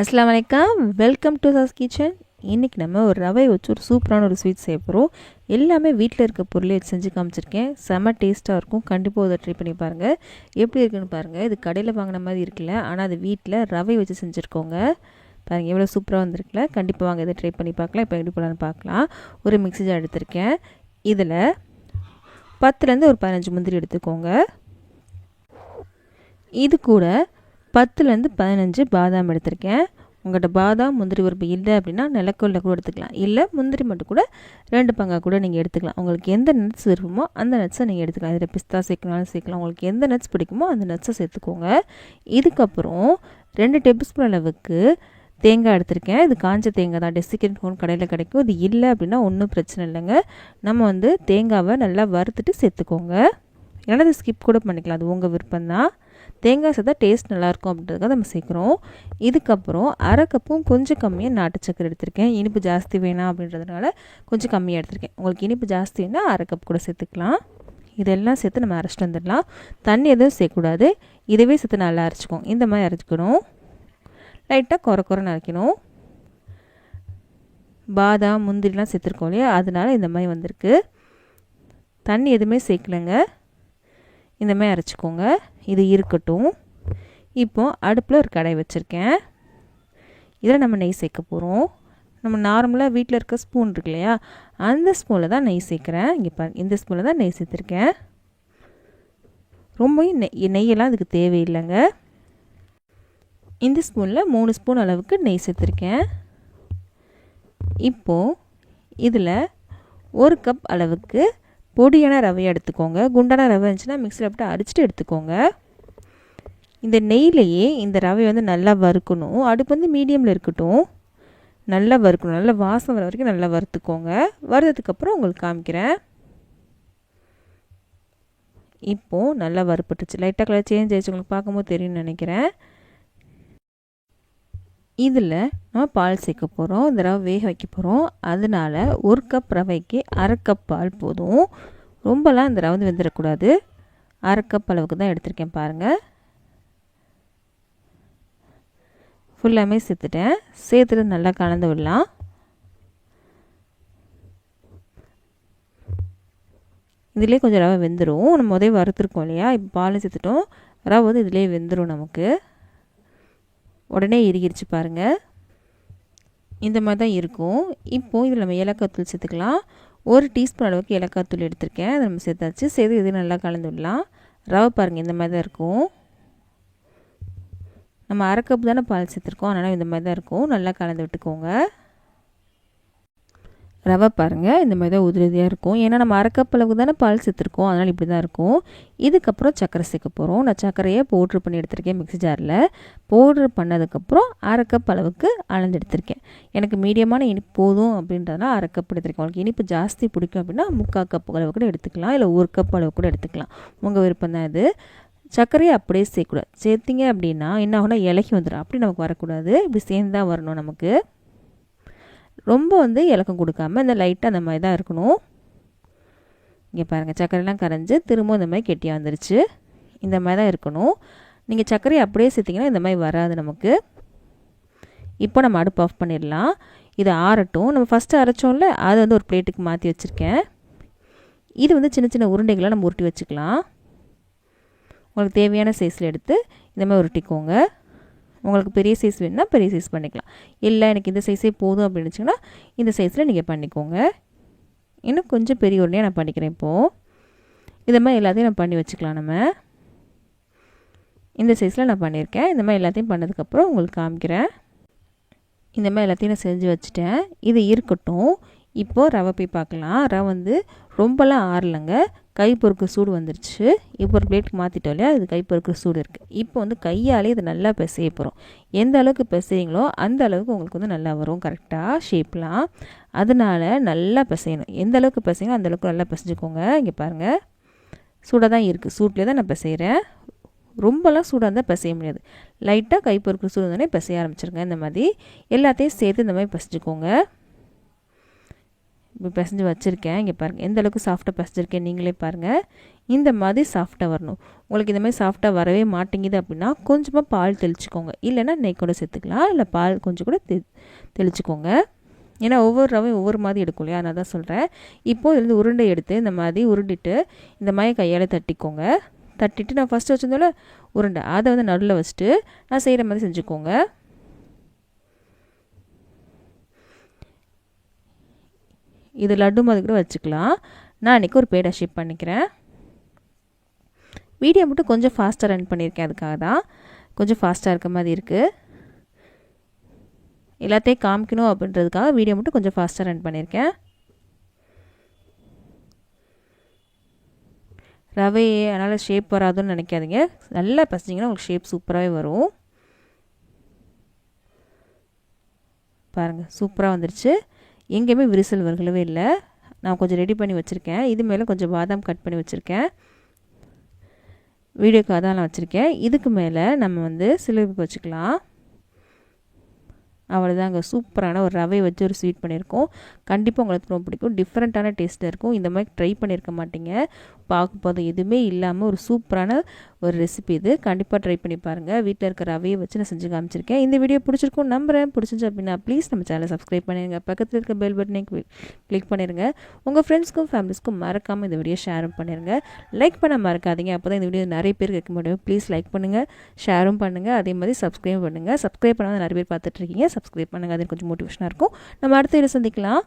அஸ்லாம் வலைக்கம் welcome to sauce kitchen இன்றைக்கி நம்ம ஒரு ரவை வச்சு ஒரு சூப்பரான ஒரு ஸ்வீட் செய்ய போகிறோம் எல்லாமே வீட்டில் இருக்க பொருளே வச்சு செஞ்சு காமிச்சிருக்கேன். செம்ம டேஸ்ட்டாக இருக்கும். கண்டிப்பாக அதை ட்ரை பண்ணி பாருங்கள் எப்படி இருக்குன்னு பாருங்கள் இது கடையில் வாங்கின மாதிரி இருக்குல்ல. ஆனால் அது வீட்டில் ரவை வச்சு செஞ்சுருக்கோங்க. பாருங்கள் எவ்வளோ சூப்பராக வந்திருக்குல்ல. கண்டிப்பாக வாங்க இதை ட்ரை பண்ணி பார்க்கலாம். இப்போ எப்படி போகலான்னு பார்க்கலாம். ஒரு மிக்சி ஜார் எடுத்திருக்கேன். இதில் பத்துலேருந்து ஒரு பதினஞ்சு முந்திரி எடுத்துக்கோங்க. இது கூட பத்துலேருந்து பதினஞ்சு பாதாம் எடுத்திருக்கேன். உங்கள்கிட்ட பாதாம் முந்திரி உறுப்பு இல்லை அப்படின்னா நிலக்கொல்ல கூட எடுத்துக்கலாம். இல்லை முந்திரி மட்டும் கூட ரெண்டு பங்காக கூட நீங்கள் எடுத்துக்கலாம். உங்களுக்கு எந்த நட்ஸ் விருப்பமோ அந்த நட்ஸை நீங்கள் எடுத்துக்கலாம். இதில் பிஸ்தா சேர்க்கனாலும் சேர்க்கலாம். உங்களுக்கு எந்த நட்ஸ் பிடிக்குமோ அந்த நட்ஸை சேர்த்துக்கோங்க. இதுக்கப்புறம் ரெண்டு டேபிள் ஸ்பூன் அளவுக்கு தேங்காய் எடுத்திருக்கேன். இது காஞ்ச தேங்காய் தான். டெசிகேட் ஃபோன் கடையில் கிடைக்கும். இது இல்லை அப்படின்னா ஒன்றும் பிரச்சனை இல்லைங்க. நம்ம வந்து தேங்காவை நல்லா வறுத்துட்டு சேர்த்துக்கோங்க. இல்லைன்னா ஸ்கிப் கூட பண்ணிக்கலாம். அது உங்கள் விருப்பம் தான் தேங்காய் சேர்த்தா டேஸ்ட் நல்லாயிருக்கும் அப்படின்றதுக்காக நம்ம சேர்க்குறோம். இதுக்கப்புறம் அரை கப்பும் கொஞ்சம் கம்மியாக நாட்டு சக்கரை எடுத்திருக்கேன். இனிப்பு ஜாஸ்தி வேணாம் அப்படின்றதுனால கொஞ்சம் கம்மியாக எடுத்திருக்கேன். உங்களுக்கு இனிப்பு ஜாஸ்தி வேணால் அரை கப் கூட சேர்த்துக்கலாம். இதெல்லாம் சேர்த்து நம்ம அரைச்சிட்டு வந்துடலாம். தண்ணி எதுவும் சேர்க்கக்கூடாது. இதுவே சேர்த்து நல்லா அரைச்சிக்கும் இந்த மாதிரி அரைச்சிக்கணும். லைட்டாக குறை குறை அரைக்கணும். பாதாம் முந்திரிலாம் சேர்த்துருக்கோம் இல்லையா? அதனால் இந்த மாதிரி வந்திருக்கு. தண்ணி எதுவுமே சேர்க்கலைங்க. இந்த மாதிரி அரைச்சிக்கோங்க. இது இருக்கட்டும். இப்போது அடுப்பில் ஒரு கடை வச்சுருக்கேன். இதில் நம்ம நெய் சேர்க்க போகிறோம் நம்ம நார்மலாக வீட்டில் இருக்க ஸ்பூன் இருக்கு இல்லையா? அந்த ஸ்பூனில் தான் நெய் சேர்க்குறேன். இங்கே பாருங்க இந்த ஸ்பூனில் தான் நெய் சேர்த்துருக்கேன். ரொம்பவும் நெய் நெய்யெல்லாம் அதுக்கு தேவையில்லைங்க. இந்த ஸ்பூனில் மூணு ஸ்பூன் அளவுக்கு நெய் சேர்த்துருக்கேன். இப்போது இதில் ஒரு கப் அளவுக்கு பொடியான ரவையை எடுத்துக்கோங்க. குண்டான ரவை இருந்துச்சுன்னா மிக்சியில் போட்டு அடிச்சுட்டு எடுத்துக்கோங்க. இந்த நெய்லேயே இந்த ரவையை வந்து நல்லா வறுக்கணும். அடுப்பு வந்து மீடியமில் இருக்கட்டும். நல்லா வறுக்கணும். நல்லா வாசம் வர வரைக்கும் நல்லா வறுத்துக்கோங்க. வறுத்ததுக்கப்புறம் உங்களுக்கு காமிக்கிறேன். இப்போது நல்லா வறுப்பட்டுச்சு லைட்டாக கலர் சேஞ்ச் ஆயிடுச்சு. உங்களுக்கு பார்க்கும்போது தெரியும்னு நினைக்கிறேன். இதில் நம்ம பால் சேர்க்க போகிறோம் இந்த ரவை வேக வைக்க போகிறோம் அதனால் ஒரு கப் ரவைக்கு அரை கப் பால் போதும். ரொம்பலாம் இந்த ரவை வெந்துடக்கூடாது அரை கப் அளவுக்கு தான் எடுத்திருக்கேன் பாருங்கள் ஃபுல்லாமே சேர்த்துட்டேன். சேர்த்துட்டு நல்லா கலந்து விடலாம். இதிலே கொஞ்சம் ரவை வெந்துடும் நம்ம உதவி வறுத்துருக்கோம் இல்லையா? இப்போ பால் சேர்த்துட்டோம். ரவை வந்து இதிலே வெந்துடும் நமக்கு. உடனே இறுகிருச்சு பாருங்கள் இந்த மாதிரி தான் இருக்கும். இப்போது இதில் நம்ம ஏலக்காய் தூள் சேர்த்துக்கலாம். ஒரு டீஸ்பூன் அளவுக்கு ஏலக்காய் தூள் எடுத்திருக்கேன். அதை நம்ம சேர்த்தாச்சு. சேர்த்து இது நல்லா கலந்து விடலாம். ரவை பாருங்கள் இந்த மாதிரி தான் இருக்கும். நம்ம அரை கப் தானே பால் சேர்த்துருக்கோம். அதனால் இந்த மாதிரி தான் இருக்கும். நல்லா கலந்து விட்டுக்கோங்க. ரவை பாருங்கள் இந்த மாதிரி தான் உதிரதியாக இருக்கும். ஏன்னா நம்ம அரைக்கப் அளவுக்கு தானே பால் சேர்த்துருக்கோம். அதனால் இப்படி தான் இருக்கும். இதுக்கப்புறம் சர்க்கரை சேர்க்க போகிறோம் நான் சர்க்கரையை பவுட்ரு பண்ணி எடுத்திருக்கேன் மிக்ஸி ஜாரில் பவுட்ரு பண்ணதுக்கப்புறம் அரை அளவுக்கு அளந்து எடுத்திருக்கேன் எனக்கு மீடியமான இனிப்பு போதும் அப்படின்றதுனால அரைக்கப் எடுத்திருக்கேன். உங்களுக்கு இனிப்பு ஜாஸ்தி பிடிக்கும் அப்படின்னா முக்கால் கப் அளவு கூட எடுத்துக்கலாம். இல்லை ஒரு கப் அளவு கூட எடுத்துக்கலாம். உங்கள் விருப்பம் தான் இது. சர்க்கரையை அப்படியே சேர்க்கக்கூடாது. சேர்த்திங்க அப்படின்னா என்ன ஆகுனா இலகி வந்துடும் அப்படி நமக்கு வரக்கூடாது. இப்படி சேர்ந்து தான் வரணும் நமக்கு. ரொம்ப வந்து இலக்கம் கொடுக்காம இந்த லைட்டாக அந்த மாதிரி தான் இருக்கணும். இங்கே பாருங்கள் சர்க்கரைலாம் கரைஞ்சி திரும்ப இந்த மாதிரி கெட்டியாக வந்துருச்சு. இந்த மாதிரி தான் இருக்கணும். நீங்கள் சர்க்கரையை அப்படியே சேர்த்திங்கன்னா இந்த மாதிரி வராது நமக்கு. இப்போ நம்ம அடுப்பு ஆஃப் பண்ணிடலாம். இது ஆறட்டும். நம்ம ஃபஸ்ட்டு அரைச்சோம்ல அதை வந்து ஒரு பிளேட்டுக்கு மாற்றி வச்சுருக்கேன். இது வந்து சின்ன சின்ன உருண்டைகளாக நம்ம உருட்டி வச்சுக்கலாம். உங்களுக்கு தேவையான சைஸில் எடுத்து இந்த மாதிரி உருட்டிக்கோங்க. உங்களுக்கு பெரிய சைஸ் வேணுன்னா பெரிய சைஸ் பண்ணிக்கலாம். இல்லை எனக்கு இந்த சைஸே போதும் அப்படின்னு வச்சிங்கன்னா இந்த சைஸில் நீங்கள் பண்ணிக்கோங்க. இன்னும் கொஞ்சம் பெரிய உடனே நான் பண்ணிக்கிறேன் இப்போது இதை மாதிரி எல்லாத்தையும் நான் பண்ணி வச்சுக்கலாம் நம்ம. இந்த சைஸில் நான் பண்ணியிருக்கேன். இந்த மாதிரி எல்லாத்தையும் பண்ணதுக்கப்புறம் உங்களுக்கு காமிக்கிறேன். இந்த மாதிரி எல்லாத்தையும் நான் செஞ்சு வச்சுட்டேன். இது இருக்கட்டும். இப்போது ரவை போய் பார்க்கலாம். ரவை வந்து ரொம்பலாம் ஆறலைங்க. கை பொறுக்கு சூடு வந்துருச்சு. இப்போ ஒரு பிளேட்டுக்கு மாற்றிட்டோம் இல்லையா? அது கை பொறுக்கிற சூடு இருக்குது இப்போ வந்து கையாலே இது நல்லா பிசைய போகிறோம் எந்த அளவுக்கு பிசையுங்களோ அந்த அளவுக்கு உங்களுக்கு வந்து நல்லா வரும். கரெக்டாக ஷேப்லாம் அதனால் நல்லா பிசையணும். எந்த அளவுக்கு பிசையணும் அந்த அளவுக்கு நல்லா பிசைஞ்சுக்கோங்க. இங்கே பாருங்கள் சூடாக தான் இருக்குது சூட்லேயே தான் நான் பிசைகிறேன் ரொம்பலாம் சூடாக இருந்தால் பிசைய முடியாது. லைட்டாக கை பொறுக்கிற சூடு வந்தோடனே பிசைய ஆரம்பிச்சிருங்க. இந்த மாதிரி. எல்லாத்தையும் சேர்த்து இந்த மாதிரி பிசைஞ்சுக்கோங்க. இப்போ பிசைஞ்சு வச்சுருக்கேன். இங்கே பாருங்கள் எந்த அளவுக்கு சாஃப்டாக பிசைஞ்சிருக்கேன் நீங்களே பாருங்கள் இந்த மாதிரி சாஃப்டாக வரணும். உங்களுக்கு இந்த மாதிரி சாஃப்டாக வரவே மாட்டேங்குது அப்படின்னா கொஞ்சமாக பால் தெளிச்சுக்கோங்க. இல்லைன்னா நெய் கூட சேர்த்துக்கலாம். இல்லை பால் கொஞ்சம் கூட தெ தெளிச்சுக்கோங்க. ஏன்னா ஒவ்வொரு ரவையும் ஒவ்வொரு மாதிரி எடுக்கும் இல்லையா? நான் தான் சொல்கிறேன் இப்போது இதுலேருந்து உருண்டை எடுத்து இந்த மாதிரி உருண்டிட்டு இந்த மாதிரி கையால் தட்டிக்கோங்க. தட்டிட்டு நான் ஃபஸ்ட்டு வச்சுருந்தோம்ல உருண்டை. அதை வந்து நடுவில் வச்சுட்டு நான் செய்கிற மாதிரி செஞ்சுக்கோங்க. இது லட்டு மாதிரி கூட வச்சுக்கலாம். நான் இன்றைக்கி ஒரு பேடா ஷேப் பண்ணிக்கிறேன். வீடியோ மட்டும் கொஞ்சம் ஃபாஸ்ட்டாக ரன் பண்ணியிருக்கேன் அதுக்காக தான். கொஞ்சம் ஃபாஸ்ட்டாக இருக்க மாதிரி இருக்குது எல்லாத்தையும் காமிக்கணும் அப்படின்றதுக்காக வீடியோ மட்டும் கொஞ்சம் ஃபாஸ்ட்டாக ரன் பண்ணியிருக்கேன். ரவையே அதனால் ஷேப் வராதுன்னு நினைக்காதீங்க. நல்லா பசிச்சிங்கன்னா உங்களுக்கு ஷேப் சூப்பராகவே வரும். பாருங்கள் சூப்பராக வந்துருச்சு. எங்கேயுமே விரிசல் வரலவே இல்லை. நான் கொஞ்சம் ரெடி பண்ணி வச்சுருக்கேன். இது மேலே கொஞ்சம் பாதாம் கட் பண்ணி வச்சுருக்கேன். வீடியோக்காக தான் நான் வச்சுருக்கேன். இதுக்கு மேலே நம்ம வந்து சிலுவைப்பு வச்சுக்கலாம். அவ்வளோதாங்க சூப்பரான ஒரு ரவை வச்சு ஒரு ஸ்வீட் பண்ணியிருக்கோம். கண்டிப்பாக உங்களுக்கு ரொம்ப பிடிக்கும். டிஃப்ரெண்ட்டான டேஸ்ட்டாக இருக்கும். இந்த மாதிரி ட்ரை பண்ணியிருக்க மாட்டீங்க. பார்க்கும் போதும். எதுவுமே இல்லாமல் ஒரு சூப்பரான ஒரு ரெசிபி இது. கண்டிப்பாக ட்ரை பண்ணி பாருங்கள் வீட்டில் இருக்கிற ரவையை வச்சு நான் செஞ்சு காமிச்சிருக்கேன். இந்த வீடியோ பிடிச்சிருக்கும் நம்புறேன். பிடிச்சிருச்சு அப்படின்னா ப்ளீஸ் நம்ம சேனலை சப்ஸ்கிரைப் பண்ணிடுங்க பக்கத்தில் இருக்க பெல் பட்டனை கிளிக் பண்ணிடுங்க உங்கள் ஃப்ரெண்ட்ஸ்க்கும் ஃபேமிலிஸ்க்கும் மறக்காமல் இந்த வீடியோ ஷேரும் பண்ணிடுங்க லைக் பண்ண மறக்காதீங்க. அப்போ தான் இந்த வீடியோ நிறைய பேர் கேட்க முடியும். ப்ளீஸ் லைக் பண்ணுங்கள் ஷேரும் பண்ணுங்கள் அதே மாதிரி சப்ஸ்கிரைப் பண்ணுங்கள் சப்ஸ்கிரைப் பண்ணாமல் நிறைய பேர் பார்த்துட்ருக்கீங்க சப்ஸ்கிரைப் பண்ணுங்கள் அது கொஞ்சம் மோட்டிவேஷனாக இருக்கும். நம்ம அடுத்த வீடியோ சந்திக்கலாம்.